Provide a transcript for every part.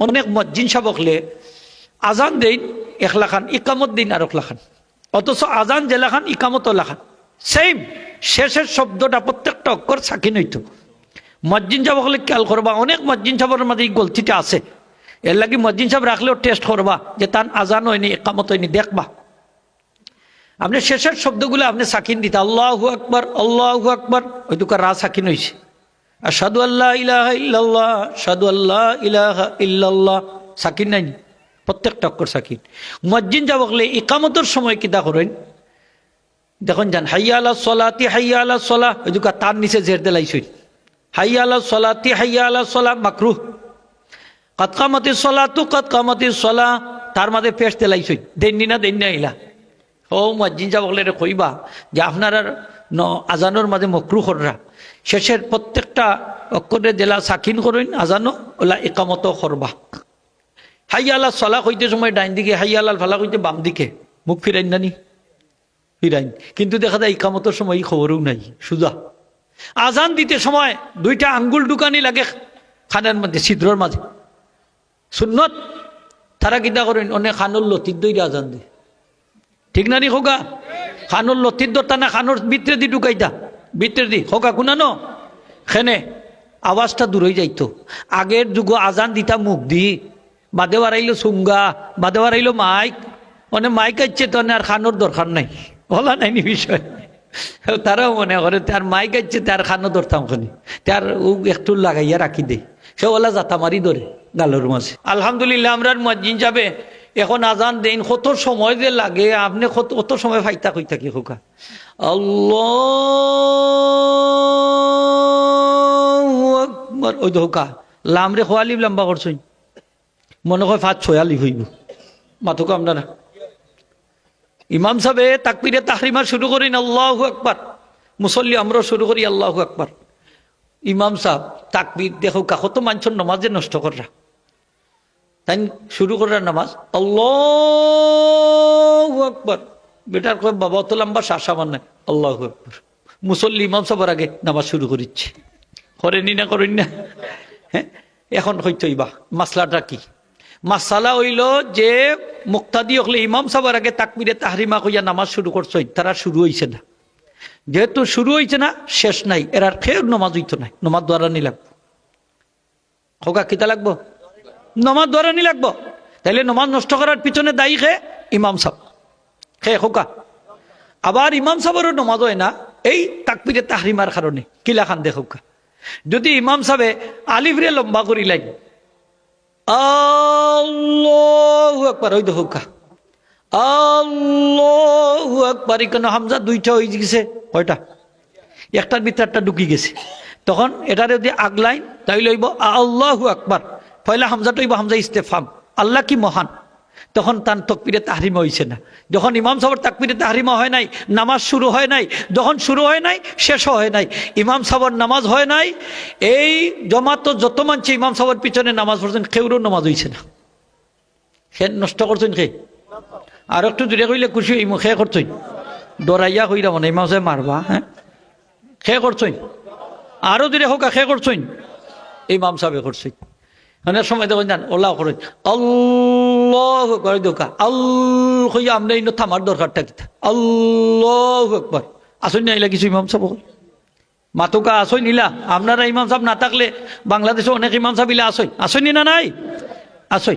অনেক মজ্জিন সাবকলে আজান দেন এক লাখান, ইকামত দিন আর এক লাখান। অথচ আজান যে লাখান ইকামত লাখান। সেম শেষের শব্দটা প্রত্যেকটা অক্ষর সাকিন হইত। মজ্জিন সাবকলে খেয়াল করবা, অনেক মজ্জিন সাবরের মাঝে এই গলতিটা আছে। এর লাগি মজ্জিন সাহেব রাখলেও টেস্ট করবা, যে তার আজান হয়নি একামত হয়নি, দেখবা। আপনি শেষের শব্দগুলো আপনি সাকিন দিতে, আল্লাহু আকবর আল্লাহু আকবর ওই দুকার রা সাকিন হয়েছে সাদু আল্লাহ ইলাহা ইল্লাল্লাহ সাদু আল্লাহ ইলাহা ইল্লাল্লাহ। সাকিন নাই? প্রত্যেকটা অক্ষর সাকিন। মজ্জিন যা বকলে, ইকামতের সময় কিতা করেন? দেখুন যান হাইয়া আলা সলাতি, হাইয়া আলা সলাহ। ওই তার নিচে জের দিলাইছই হাইয়া আলা সলাতি, হাইয়া আলা সলাহ, মাকরুহ। কত কামতি সলা তু কত কামতি সলা তার মাঝে পেশ দিলাইছই দেননি না দেন না ইলা ও মজ্জিন যা বকলে কইবা যে আপনার ন আজানোর মাঝে মকরু কররা শেষের প্রত্যেকটা অক্ষরে জেলা সাকিন করইন আজানো, ওলা একামত করবা হাইয়ালা সলা কইতে সময় ডাইন দিকে, হাইয়ালাল ফালা কইতে বাম দিকে। মুখ ফিরাইন নানি ফিরাইন। কিন্তু দেখা যায় ইকামতের সময় খবরও নাই, সুজা। আজান দিতে সময় দুইটা আঙ্গুল ঢুকানি লাগে খানের মধ্যে, ছিদ্রর মাঝে। সুন্নত তারা কিতা করেন অনেক খানুর লতির আজান দিয়ে। ঠিক না নি হোগা খানুর লতির দরতা না খানুর ভিতরে দি ঢুকাইতা। ভিতরে দি। হোগা কুনানো খেনে, আওয়াজটা দূর হয়ে যাইতো। আগের যুগ আজান দিতা মুখ দি। বাদে বাড়াইলো সুঙ্গা, বাদে বাড়াইলো মাইক। মানে মাইক আছে তো আর খানোর দরকার নাই। বলা নাই নি বিষয়। তারাও মনে করে, তার মাইক আছে তার খানো ধরতাম খানি। তার একটু লাগাইয়া রাখি দে। সে ওলা জাতা মারি ধরে গালোর মাঝে। আলহামদুলিল্লাহ, আমরা মসজিদ যাবে। এখন আজান দেন, কত সময় যে লাগে, আপনি কত সময় ফাইতা কই থাকি খোকা? আল্লাহ ওই তো হোকা লামরে খোয়ালি লম্বা করছই মনে হয় ফাঁস ছয়ালি হইব। মাথুকা আপনারা ইমাম সাহেব তাকবিরে তাহরিমা শুরু করেন, আল্লাহ আকবার। মুসল্লি আমরা শুরু করি, আল্লাহ আকবার। ইমাম সাহেব তাকবির দেখো কত মানছর নমাজে নষ্ট করা তাই শুরু করার নামাজ। আল্লাহ আকবার। বেটার কয়, বাবা, অত লম্বা শ্বাস আমার নাই। আল্লাহ আকবার। মুসল্লি, ইমাম সাহেবের আগে নামাজ শুরু করিচ্ছে। করেনি না করেন না? হ্যাঁ? এখন হইতো ইবা মাসলাটা কি? মাসালা হইল যে, মুক্তাদি হলে ইমাম সাহেবের আগে তাকবিরে তাহরিমা কইয়া নামাজ শুরু করছ তারা শুরু হইছে না। যেহেতু শুরু হইছে না, শেষ নাই। এরার ফের নমাজ হইতো নাই। নমাজ দ্বারা নিলাম। খোকা কিতা লাগবো? নমাজ দ্বারা নি লাগবো। তাইলে নমাজ নষ্ট করার পিছনে দায়ী খে ইমাম সাহেব। খে খোকা, আবার ইমাম সাহেবেরও নমাজ হয় না? এই তাকবিরে তাহরিমার কারণে। কিলা খান দে খোকা? যদি ইমাম সাহেবে আলিফরে লম্বা করি লাগে আল্লাহু আকবার, ওই দেখো কা আল্লাহু আকবার এখানে হামজা দুইটা হয়ে গেছে। কয়টা? একটার ভিতরে একটা ঢুকি গেছে। তখন এটারে যদি আগলাইন তাই লইব আল্লাহু আকবার। পয়লা হামজাটা হইব হামজা ইস্তেফাম। আল্লাহ কি মহান? তখন তার তকবিরে তাহরিমা হয়েছে না। যখন ইমাম সাহেবের তাকবিরে তাহরিমা হয় নাই, নামাজ শুরু হয় নাই, যখন শুরু হয় নাই, শেষও হয় নাই। ইমাম সাহেবের নামাজ হয় নাই, এই জমাত যত মানছে ইমাম সাহেবের পিছনে নামাজ পড়ছেন, কেউরও নামাজ হয়েছে না। সে নষ্ট করছেন খে আর একটু দূরে কইলে খুশি হইম খে করছই ডরাইয়া কইরা মানে ইমাম সাহেব মারবা হ্যাঁ? খে করছই আরও দূরে হোক খে করছই ইমাম সাহেবে করছই অনেক সময় দেখুন জান ওলা করে আল্লাহ করে দোকা। আল্লাহ হইয়া আমরা এই থামার দরকারটা কিতা আল্লাহ একবার আসুন না এলা কিছু ইমাম সাহেব মাতুকা আসই নিলা আপনারা ইমাম সাহেব না থাকলে বাংলাদেশে অনেক ইমাম সাহেব ইলা আসই আসই না নাই? আসই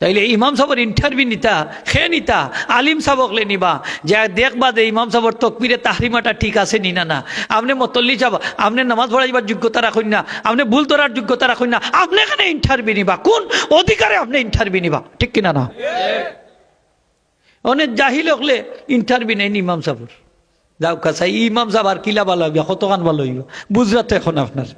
তাইলে ইমাম সাহেবের ইন্টারভিউ নিতা, খে নিতা, আলিম সাবকলে নিবা। যে দেখবা যে ইমাম সাহেবের তকবিরে তাহরিমাটা ঠিক আছে নি না আপনি মতল্লি যাবা আপনি নামাজ পড়াইবার যোগ্যতা রাখুন না আপনি ভুল তোরার যোগ্যতা রাখুন না। আপনি এখানে ইন্টারভিউ নিবা, কোন অধিকারে আপনি ইন্টারভিউ নিবা, ঠিক কিনা না? অনেক জাহিল হলে ইন্টারভিউ নেই ইমাম সাহেবের। যাও কাছে, ইমাম সাহেব আর কিলা ভালো হইবা কতখান ভালো হইব? বুঝরা তো এখন আপনার।